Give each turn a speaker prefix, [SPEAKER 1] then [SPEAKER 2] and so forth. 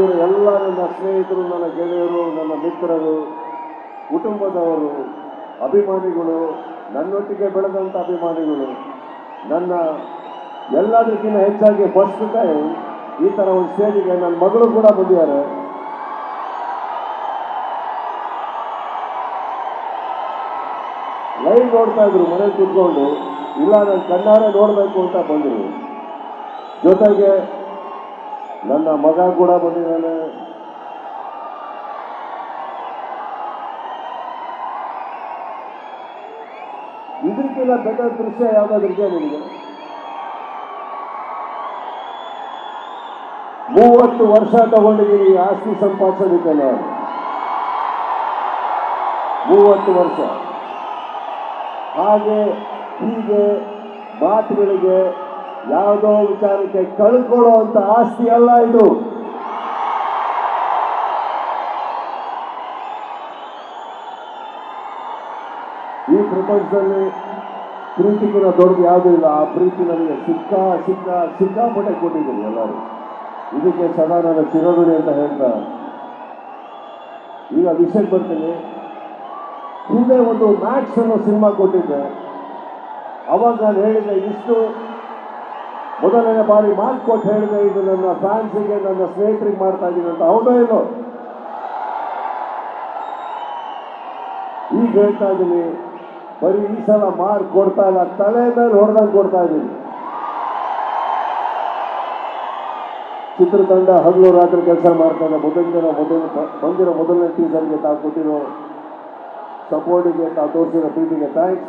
[SPEAKER 1] ಬಂದಿರೋ ಎಲ್ಲ ನನ್ನ ಸ್ನೇಹಿತರು, ನನ್ನ ಗೆಳೆಯರು, ನನ್ನ ಮಿತ್ರರು, ಕುಟುಂಬದವರು, ಅಭಿಮಾನಿಗಳು, ನನ್ನೊಟ್ಟಿಗೆ ಬೆಳೆದಂಥ ಅಭಿಮಾನಿಗಳು, ನನ್ನ ಎಲ್ಲದಕ್ಕಿಂತ ಹೆಚ್ಚಾಗಿ ಫಸ್ಟ್ ಟೈಮ್ ಈ ಥರ ಒಂದು ಸ್ಟೇಜಿಗೆ ನನ್ನ ಮಗಳು ಕೂಡ ಬಂದಿದ್ದಾರೆ. ಲೈವ್ ನೋಡ್ತಾ ಇದ್ರು, ಮನೇಲಿ ಕುತ್ಕೊಂಡು, ಇಲ್ಲ ನಾನು ಕಣ್ಣಾರೆ ನೋಡಬೇಕು ಅಂತ ಬಂದರು. ಜೊತೆಗೆ ನನ್ನ ಮಗ ಕೂಡ ಬಂದಿದ್ದಾನೆ. ಇದಕ್ಕಿಂತ ಬೆಟರ್ ದೃಶ್ಯ ಯಾವ್ದಾದ್ರು ಇದೆಯಾ ನಿಮಗೆ? ಮೂವತ್ತು ವರ್ಷ ತಗೊಂಡಿದ್ದೀನಿ ಆಸ್ತಿ ಸಂಪಾದಿಸೋದಕ್ಕೆ ನಾನು. ಮೂವತ್ತು ವರ್ಷ. ಹಾಗೆ ಹೀಗೆ ಮಾತುಗಳಿಗೆ ಯಾವುದೋ ವಿಚಾರಕ್ಕೆ ಕಳ್ಕೊಳ್ಳೋ ಅಂತ ಆಸ್ತಿ ಅಲ್ಲ ಇದು. ಈ ಪ್ರಪಂಚದಲ್ಲಿ ಪ್ರೀತಿ ಕೂಡ ದೊಡ್ಡದು ಯಾವುದೂ ಇಲ್ಲ. ಆ ಪ್ರೀತಿ ನನಗೆ ಸಿಕ್ಕ ಸಿಕ್ಕ ಸಿಕ್ಕಾಪಟ್ಟೆ ಕೊಟ್ಟಿದ್ದೀನಿ ಎಲ್ಲರೂ. ಇದಕ್ಕೆ ಸದಾ ನನ್ನ ಅಂತ ಹೇಳ್ತಾ ಈಗ ವಿಷಯಕ್ಕೆ ಬರ್ತೀನಿ. ಹಿಂದೆ ಒಂದು ಮ್ಯಾಕ್ಸ್ ಅನ್ನೋ ಸಿನಿಮಾ ಕೊಟ್ಟಿದ್ದೆ. ಅವಾಗ ನಾನು ಹೇಳಿದ್ದೆ ಇಷ್ಟು ಮೊದಲನೇ ಬಾರಿ ಮಾರ್ಕ್ ಕೊಟ್ಟು ಹೇಳಿದೆ, ಇದು ನನ್ನ ಫ್ಯಾನ್ಸಿಗೆ, ನನ್ನ ಸ್ನೇಹಿತರಿಗೆ ಮಾಡ್ತಾ ಇದ್ದೀನಿ ಅಂತ. ಹೌದಾ ಇಲ್ಲೋ? ಈಗ ಹೇಳ್ತಾ ಇದ್ದೀನಿ ಬರೀ ಈ ಸಲ ಮಾರ್ಕ್ ಕೊಡ್ತಾ ಇಲ್ಲ, ತಲೆ ಮೇಲೆ ಹೊಡೆದಂಗೆ ಕೊಡ್ತಾ ಇದ್ದೀನಿ ಚಿತ್ರತಂಡ ಹಗಲು ರಾತ್ರಿ ಕೆಲಸ ಮಾಡ್ತಾ ಇದೆ ಮೊದಲ ಮೊದಲ ಬಂದಿರೋ ಮೊದಲನೇ ಟೀಸರ್ಗೆ ತಾವು ಕೊಟ್ಟಿರೋ ಸಪೋರ್ಟಿಗೆ ತಾವು ತೋರಿಸಿರೋ ಪ್ರೀತಿಗೆ ಥ್ಯಾಂಕ್ಸ್